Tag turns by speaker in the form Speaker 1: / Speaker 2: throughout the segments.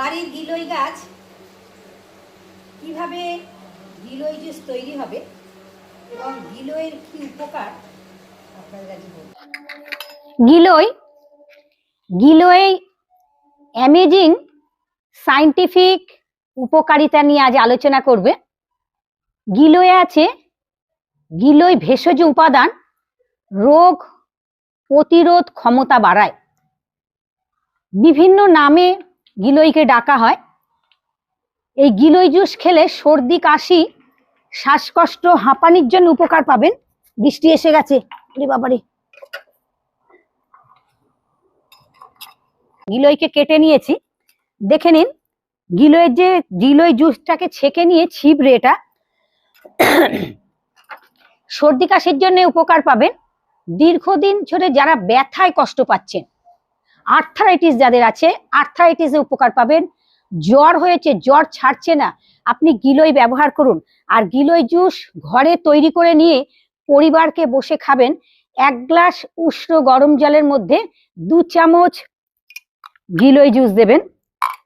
Speaker 1: বাড়ির গিলই গাছ, কীভাবে গিলই জুস তৈরি হবে এবং গিলইয়ের কি উপকার, আপনাদের কাছে
Speaker 2: গিলোয় গিলোয় অ্যামেজিং সাইন্টিফিক উপকারিতা নিয়ে আজ আলোচনা করবে। গিলোয় আছে গিলোয় ভেষজ উপাদান রোগ প্রতিরোধ ক্ষমতা বাড়ায়। বিভিন্ন নামে গিলোইকে ডাকা হয়। এই গিলই জুস খেলে সর্দি, কাশি, শ্বাসকষ্ট, হাঁপানির জন্য উপকার পাবেন। বৃষ্টি এসে গেছে। বাবারে। গিলইকে কেটে নিয়েছি। দেখে নিন গিলইয়ের যে, গিলই জুসটাকে ছেঁকে নিয়ে ছিবড়ে এটা। সর্দি, কাশির জন্য উপকার পাবেন। দীর্ঘদিন ধরে যারা ব্যথায় কষ্ট পাচ্ছেন আর্থারাইটিস যাদের আছে আর্থারাইটিসে উপকার পাবেন। জ্বর হয়েছে, জ্বর ছাড়ছে না। আপনি গিলই ব্যবহার করুন। আর গিলই জুস ঘরে তৈরি করে নিয়ে পরিবারকে বসে খাবেন। এক গ্লাস উষ্ণ গরম জলের মধ্যে দু চামচ গিলই জুস দেবেন।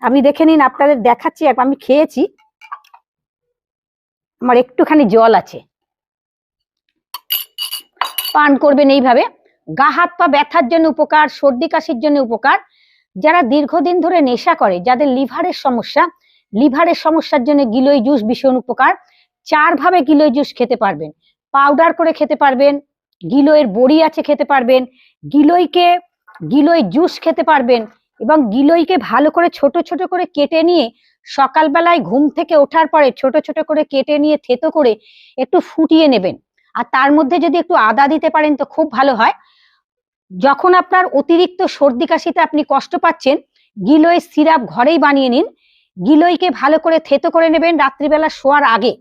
Speaker 2: আমি দেখে নিন, আপনাদের দেখাচ্ছি আমি খেয়েছি। আমার একটুখানি জল আছে। পান করবেন এইভাবে। গা হাত পা ব্যথার জন্য উপকার, সর্দি কাশির জন্য উপকার। যারা দীর্ঘদিন ধরে নেশা করে, যাদের লিভারের সমস্যা, লিভারের সমস্যার জন্য গিলই জুস ভীষণ উপকার। চার ভাবে গিলই জুস খেতে পারবেন। পাউডার করে খেতে পারবেন গিলইয়ের বড়ি আছে খেতে পারবেন গিলইকে গিলই জুস খেতে পারবেন এবং গিলইকে ভালো করে ছোট ছোট করে কেটে নিয়ে সকালবেলায় ঘুম থেকে ওঠার পরে ছোট ছোট করে কেটে নিয়ে থেতো করে একটু ফুটিয়ে নেবেন। আর তার মধ্যে যদি একটু আদা দিতে পারেন তো খুব ভালো হয়। যখন আপনার অতিরিক্ত সর্দি কাশিতে আপনি কষ্ট পাচ্ছেন গিলয়ের সিরাপ ঘরেই বানিয়ে নিন। গিলইকে ভালো করে থেতো করে নেবেন রাত্রিবেলা শোয়ার আগে।